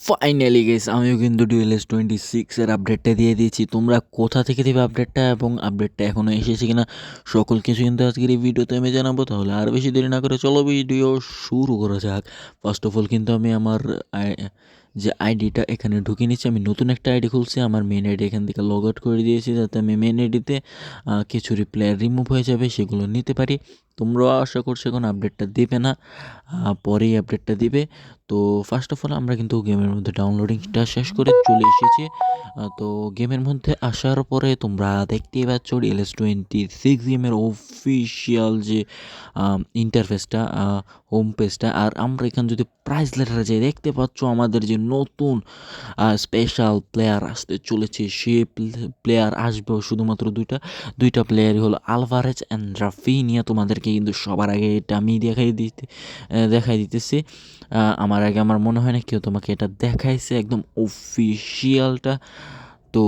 Finally guess আমিও কিন্তু DLS twenty সিক্সের আপডেটটা দিয়ে দিয়েছি। তোমরা কোথা থেকে দেবে আপডেটটা এবং আপডেটটা এখনও এসেছে কিনা সকল কিছু কিন্তু আজকের এই ভিডিওতে আমি জানাব। তাহলে আর বেশি দেরি না করে চলো ভিডিও শুরু করা যাক। ফার্স্ট অফ অল কিন্তু আমি আমার যে আইডিটা এখানে ঢুকে নিচ্ছি। আমি নতুন একটা আইডি খুলছি। আমার মেন আইডি এখান থেকে লগ আউট করে দিয়েছি। যাতে আমি মেন আইডিতে কিছু প্লেয়ার রিমুভ হয়ে যাবে, সেগুলো নিতে পারি। তোমরাও আশা করছ এখন আপডেটটা দেবে না পরেই আপডেটটা দিবে। তো ফার্স্ট অফ অল আমরা কিন্তু গেমের মধ্যে ডাউনলোডিংটা শেষ করে চলে এসেছি। তো গেমের মধ্যে আসার পরে তোমরা দেখতেই পাচ্ছ এল এস টোয়েন্টি সিক্স গেমের অফিসিয়াল যে ইন্টারফেসটা হোম পেজটা আর আমরা এখানে যদি প্রাইস লেটারে যাই দেখতে পাচ্ছ, আমাদের যে নতুন স্পেশাল প্লেয়ার আসতে চলেছে সে প্লেয়ার আসবে শুধুমাত্র দুইটা। দুইটা প্লেয়ারই হলো আলভারেজ অ্যান্ড রাফিনিয়া তোমাদেরকে কিন্তু সবার আগে এটা আমি দেখাই দিতে দেখাই দিতেছি। আমার আগে আমার মনে হয় না কেউ তোমাকে এটা দেখাইছে, একদম অফিসিয়ালটা তো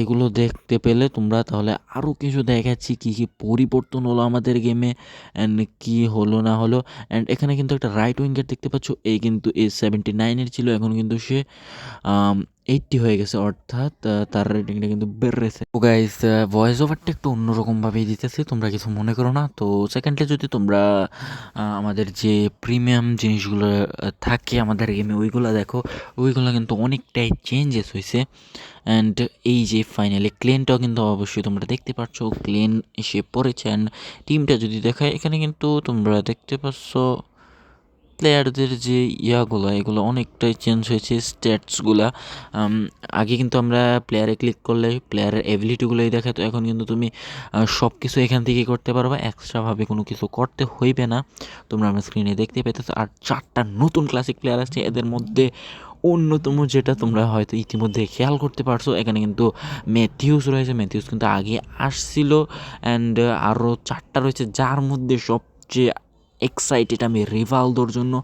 এগুলো দেখতে পেলে তোমরা তাহলে আরও কিছু দেখাচ্ছি, কী কী পরিবর্তন হলো আমাদের গেমে অ্যান্ড কী হলো না হলো। অ্যান্ড এখানে কিন্তু একটা রাইট উইঙ্গার দেখতে পাচ্ছ, এই কিন্তু এ সেভেন্টি নাইনের ছিল, এখন কিন্তু সে এইটটি হয়ে গেছে, অর্থাৎ তার রেটিংটা কিন্তু বেড়েছে। তো গাইস ভয়েস ওভারটা একটু অন্যরকমভাবেই দিতেছি, তোমরা কিছু মনে করো না। তো সেকেন্ডলি যদি তোমরা আমাদের যে প্রিমিয়াম জিনিসগুলো থাকে আমাদের গেমে ওইগুলো দেখো, ওইগুলো কিন্তু অনেকটাই চেঞ্জেস হয়েছে অ্যান্ড এই যে ফাইনালি ক্লেনটাও কিন্তু অবশ্যই তোমরা দেখতে পাচ্ছ ক্লেন এসে পড়েছে অ্যান্ড টিমটা যদি দেখায়, এখানে কিন্তু তোমরা দেখতে পাচ্ছ প্লেয়ারদের যে ইয়াগুলো, এগুলো অনেকটাই চেঞ্জ হয়েছে স্ট্যাটসগুলা আগে কিন্তু আমরা প্লেয়ারে ক্লিক করলে প্লেয়ারের এবিলিটিগুলোই দেখাতো এখন কিন্তু তুমি সব কিছু এখান থেকে করতে পারবা এক্সট্রাভাবে কোনো কিছু করতে হইবে না। তোমরা আমার স্ক্রিনে দেখতে পেতেছো। আর চারটা নতুন ক্লাসিক প্লেয়ার আছে, এদের মধ্যে অন্যতম যেটা তোমরা হয়তো ইতিমধ্যে খেয়াল করতে পারছ। এখানে কিন্তু ম্যাথিউস রয়েছে। ম্যাথিউস কিন্তু আগে আসছিল অ্যান্ড আরও চারটা রয়েছে, যার মধ্যে সবচেয়ে এক্সাইটেড আমি রিভালদোর জন্য।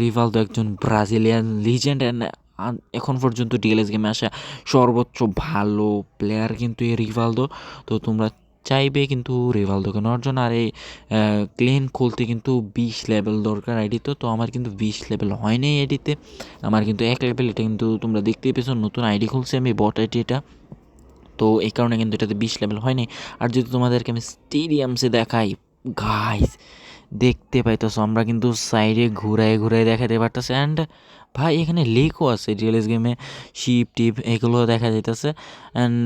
রিভালদো একজন ব্রাজিলিয়ান লিজেন্ড অ্যান্ড এখন পর্যন্ত ডিএলএস গেমে আসা সর্বোচ্চ ভালো প্লেয়ার কিন্তু এই রিভালদো তো তোমরা চাইবে কিন্তু রিভালদোকে নেওয়ার জন্য। আর এই ক্লেন খুলতে কিন্তু বিশ লেভেল দরকার আইডিতে তো। আমার কিন্তু বিশ লেভেল হয়নি আইডিতে আমার কিন্তু এক লেভেল এটা কিন্তু তোমরা দেখতেই পেয়েছ। নতুন আইডি খুলছি আমি বট আইডি এটা। তো এই কারণে কিন্তু এটাতে বিশ লেভেল হয়নি আর যদি তোমাদেরকে আমি স্টেডিয়ামসে দেখাই গাইস দেখতে পাইতেছো, আমরা কিন্তু সাইডে ঘুরায় ঘুরায় দেখাতে পারতেছে। অ্যান্ড ভাই, এখানে লেকও আছে রিয়েলএস গেমে শিপ টিপ, এগুলো দেখা যাইতেছে। অ্যান্ড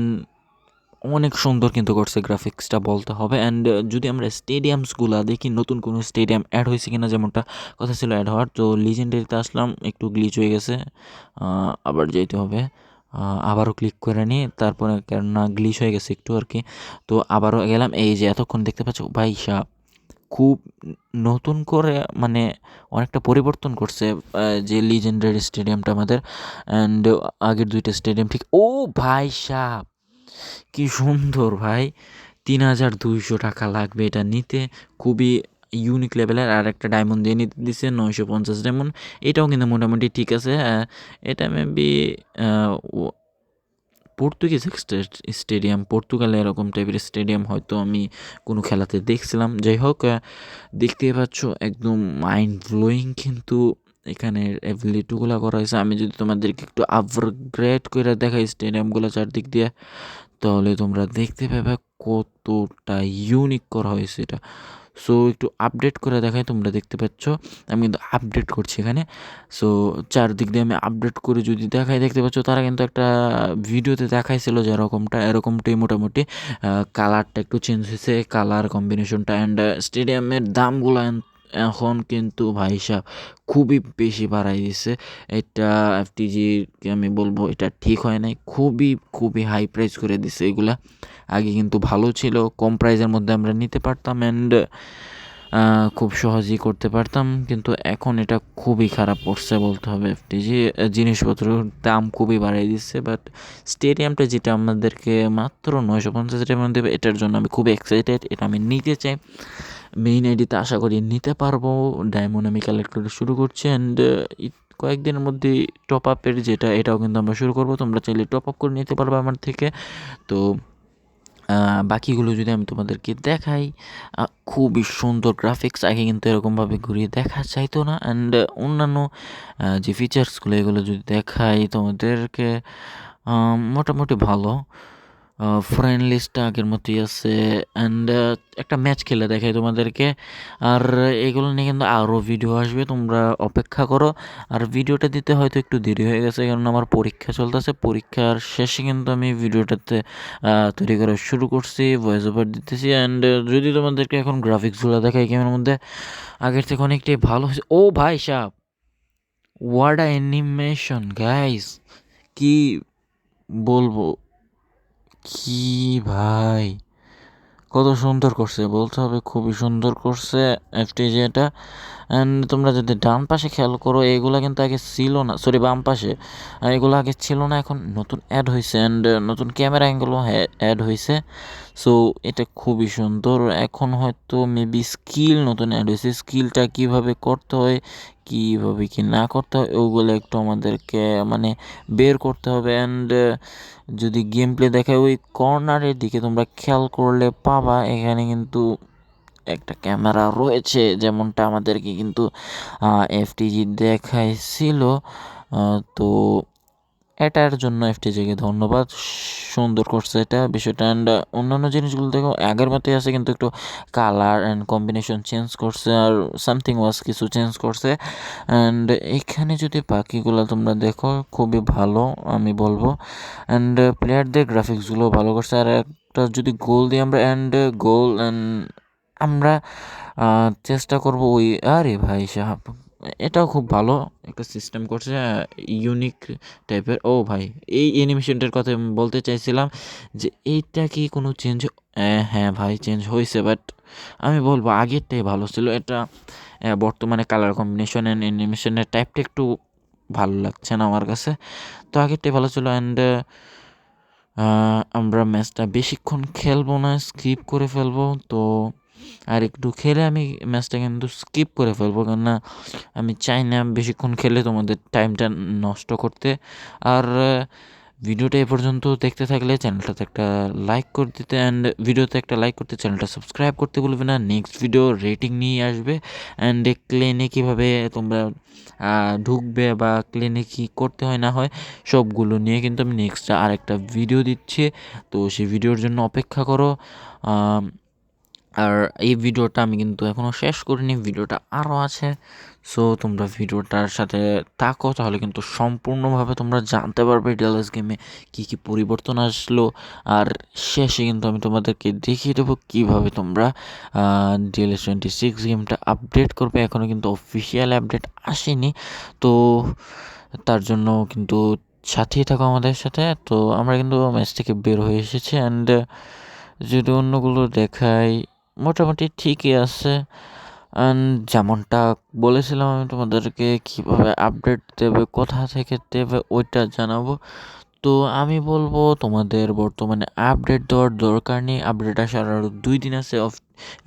অনেক সুন্দর কিন্তু করছে গ্রাফিক্সটা বলতে হবে। অ্যান্ড যদি আমরা স্টেডিয়ামসগুলো দেখি, নতুন কোনো স্টেডিয়াম অ্যাড হয়েছে কিনা যেমনটা কথা ছিল অ্যাড হওয়ার, তো লিজেন্ডারিতে আসলাম, একটু গ্লিচ হয়ে গেছে। আবার যেতে হবে। আবারও ক্লিক করে নিই তারপরে কেননা গ্লিচ হয়ে গেছে একটু আর কি। তো আবারও গেলাম, এই যে এতক্ষণ দেখতে পাচ্ছ, ভাই সাপ। খুব নতুন করে মানে অনেকটা পরিবর্তন করছে যে লিজেন্ডারি স্টেডিয়ামটা আমাদের অ্যান্ড আগের দুইটা স্টেডিয়াম ঠিক, ও ভাই সাপ কি সুন্দর ভাই, তিন হাজার দুইশো টাকা লাগবে এটা নিতে, খুবই ইউনিক লেভেলের আর একটা ডায়মন্ড দিয়ে নিতে দিছে, নয়শো পঞ্চাশ ডায়মন্ড এটাও কিন্তু মোটামুটি ঠিক আছে এটা মেবি পর্তুগিজ স্টেডিয়াম পর্তুগালে এরকম টাইপের স্টেডিয়াম হয়তো আমি কোনো খেলাতে দেখছিলাম। যাই হোক আহ, দেখতেই পাচ্ছ একদম মাইন্ড ব্লোয়িং কিন্তু এখানে অ্যাবিলিটিগুলো করা হয়েছে। আমি যদি তোমাদেরকে একটু আপগ্রেড করে দেখাই স্টেডিয়ামগুলো চারদিক দিয়ে তাহলে তোমরা দেখতে পাবে কতটা ইউনিক করা হয়েছে এটা। সো একটু আপডেট করে দেখাই, তোমরা দেখতে পাচ্ছ। আমি কিন্তু আপডেট করছি এখানে। সো চারদিক দিয়ে আমি আপডেট করে যদি দেখাই, দেখতে পাচ্ছ তারা কিন্তু একটা ভিডিওতে দেখাইছিল যে এরকমটা, এরকমটাই মোটামুটি কালারটা একটু চেঞ্জ হয়েছে কালার কম্বিনেশনটা অ্যান্ড স্টেডিয়ামের দামগুলো এখন কিন্তু ভাই খুবই বেশি বাড়াই দিছে। এটা এফটিজিকে আমি বলব, এটা ঠিক হয় নাই। খুবই খুবই হাই প্রাইস করে দিছে এগুলা। আগে কিন্তু ভালো ছিল, কম প্রাইসের মধ্যে আমরা নিতে পারতাম অ্যান্ড খুব সহজেই করতে পারতাম। কিন্তু এখন এটা খুবই খারাপ পড়ছে বলতে হবে এফটিজি জিনিসপত্রের দাম খুবই বাড়িয়ে দিচ্ছে বাট স্টেডিয়ামটা যেটা আমাদেরকে মাত্র নয়শো পঞ্চাশ টাকা দেবে, এটার জন্য আমি খুব এক্সাইটেড এটা আমি নিতে চাই। মেইন আইডিতে আশা করি নিতে পারব। ডায়মন্ড আমি কালেক্ট করে শুরু করছি অ্যান্ড কয়েকদিনের মধ্যে টপ আপের যেটা, এটাও কিন্তু আমরা শুরু করব। তোমরা চাইলে টপ আপ করে নিতে পারবে আমার থেকে। তো বাকিগুলো যদি আমি তোমাদেরকে দেখাই খুবই সুন্দর গ্রাফিক্স আগে কিন্তু এরকমভাবে ঘুরিয়ে দেখা চাইতো না। অ্যান্ড অন্যান্য যে ফিচার্সগুলো এগুলো যদি দেখাই তোমাদেরকে মোটামুটি ভালো। ফ্রেন্ড লিস্টটা আগের মতোই আছে অ্যান্ড একটা ম্যাচ খেলে দেখাই তোমাদেরকে। আর এগুলো নিয়ে কিন্তু আরও ভিডিও আসবে, তোমরা অপেক্ষা করো। আর ভিডিওটা দিতে হয়তো একটু দেরি হয়ে গেছে, কারণ আমার পরীক্ষা চলতেছে। পরীক্ষার শেষে কিন্তু আমি ভিডিওটাতে তৈরি করা শুরু করছি ভয়েস ওভার দিতেছি। অ্যান্ড যদি তোমাদেরকে এখন গ্রাফিক্সগুলো দেখাই গেমের মধ্যে, আগের থেকে অনেকটাই ভালো হয়েছে। ও ভাই সাহ ওয়ার্ড অ্যানিমেশন গাইস কি বলব? কি ভাই? কত সুন্দর করছে, বলতে হবে খুবই সুন্দর করছে এফটিজিটা অ্যান্ড তোমরা যদি ডান পাশে খেয়াল করো, এগুলো কিন্তু আগে ছিল না সরি বাম পাশে, এগুলো আগে ছিল না, এখন নতুন অ্যাড হয়েছে অ্যান্ড নতুন ক্যামেরা অ্যাঙ্গেলও অ্যাড হয়েছে সো এটা খুবই সুন্দর। এখন হয়তো মেবি স্কিল নতুন অ্যাড হয়েছে। স্কিলটা কীভাবে করতে হয়, কীভাবে কি না করতে হয়, ওগুলো একটু আমাদেরকে মানে বের করতে হবে। অ্যান্ড যদি গেম প্লে দেখায় ওই কর্নারের দিকে তোমরা খেয়াল করলে পাবা, এখানে কিন্তু একটা ক্যামেরা রয়েছে। যেমনটা আমাদেরকে কিন্তু এফটিজি দেখাইছিল। তো এটার জন্য এফটিজিকে ধন্যবাদ। সুন্দর করছে এটা বিষয়টা। অ্যান্ড অন্যান্য জিনিসগুলো দেখো, আগের মতোই আছে, কিন্তু একটু কালার অ্যান্ড কম্বিনেশন চেঞ্জ করছে আর সামথিং ওয়াজ কিছু চেঞ্জ করছে। অ্যান্ড এখানে যদি বাকিগুলো তোমরা দেখো, খুবই ভালো, আমি বলব। অ্যান্ড প্লেয়ারদের গ্রাফিক্সগুলো ভালো করছে। আর একটা যদি গোল দিই আমরা অ্যান্ড গোল অ্যান্ড আমরা চেষ্টা করব ওই, আরে ভাই সাহাব এটাও খুব ভালো। একটা সিস্টেম করছে ইউনিক টাইপের ও ভাই, এই অ্যানিমেশনটার কথা আমি বলতে চাইছিলাম যে, এইটা কি কোনো চেঞ্জ হ্যাঁ ভাই চেঞ্জ হয়েছে বাট আমি বলব আগেরটাই ভালো ছিল। এটা বর্তমানে কালার কম্বিনেশন অ্যান্ড অ্যানিমেশনের টাইপটা একটু ভালো লাগছে না আমার কাছে। তো আগেরটাই ভালো ছিল অ্যান্ড আমরা ম্যাচটা বেশিক্ষণ খেলব না স্কিপ করে ফেলব। তো আর একটু খেলে আমি ম্যাচটা কিন্তু স্কিপ করে ফেলব, কেননা আমি চাই না বেশিক্ষণ খেলে তোমাদের টাইমটা নষ্ট করতে। আর ভিডিওটা এ পর্যন্ত দেখতে থাকলে চ্যানেলটাতে একটা লাইক করে দিতে অ্যান্ড ভিডিওতে একটা লাইক করতে চ্যানেলটা সাবস্ক্রাইব করতে ভুলবে না। নেক্সট ভিডিও রেটিং নিয়ে আসবে অ্যান্ড ক্লেনে কীভাবে তোমরা ঢুকবে বা ক্লেনে কী করতে হয় না হয় সবগুলো নিয়ে কিন্তু আমি নেক্সট আরেকটা ভিডিও দিচ্ছি। তো সেই ভিডিওর জন্য অপেক্ষা করো। আর এই ভিডিওটা আমি কিন্তু এখনও শেষ করিনি, ভিডিওটা আরও আছে। সো তোমরা ভিডিওটার সাথে থাকো, তাহলে কিন্তু সম্পূর্ণভাবে তোমরা জানতে পারবে ডিএলএস গেমে কী কী পরিবর্তন আসলো। আর শেষে কিন্তু আমি তোমাদেরকে দেখিয়ে দেবো কীভাবে তোমরা ডিএলএস টোয়েন্টি সিক্স গেমটা আপডেট করবে। এখনও কিন্তু অফিসিয়াল আপডেট আসেনি। তো তার জন্য কিন্তু সাথেই থাকো আমাদের সাথে। তো আমরা কিন্তু ম্যাচ থেকে বের হয়ে এসেছি। অ্যান্ড যদি অন্যগুলো দেখাই মোটামুটি ঠিকই আছে। যেমনটা বলেছিলাম আমি তোমাদেরকে, কীভাবে আপডেট দেবে, কোথা থেকে দেবে, ওইটা জানাব। তো আমি বলব, তোমাদের বর্তমানে আপডেট দেওয়ার দরকার নেই। আপডেট আসার আরও দুই দিন আছে অফ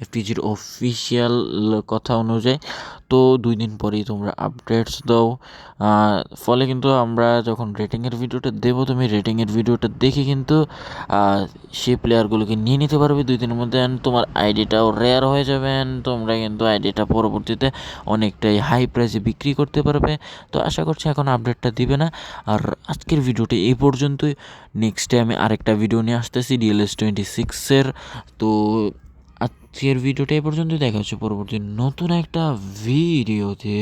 এফটিজির অফিসিয়াল কথা অনুযায়ী। তো দুই দিন পরেই তোমরা আপডেটস দাও। ফলে কিন্তু আমরা যখন রেটিংয়ের ভিডিওটা দেবো, তুমি রেটিংয়ের ভিডিওটা দেখে কিন্তু সেই প্লেয়ারগুলোকে নিয়ে নিতে পারবে দুই দিনের মধ্যে। অ্যান্ড তোমার আইডিটাও রেয়ার হয়ে যাবে অ্যান্ড তোমরা কিন্তু আইডিটা পরবর্তীতে অনেকটাই হাই প্রাইসে বিক্রি করতে পারবে। তো আশা করছি এখন আপডেটটা দিবে না। আর আজকের ভিডিওটি এই পর্যন্তই। নেক্সট আমি আরেকটা ভিডিও নিয়ে আসতেছি ডিএলএস টোয়েন্টি সিক্সের তো আজকের ভিডিওটা এই পর্যন্তই। দেখা হচ্ছে পরবর্তী নতুন একটা ভিডিওতে।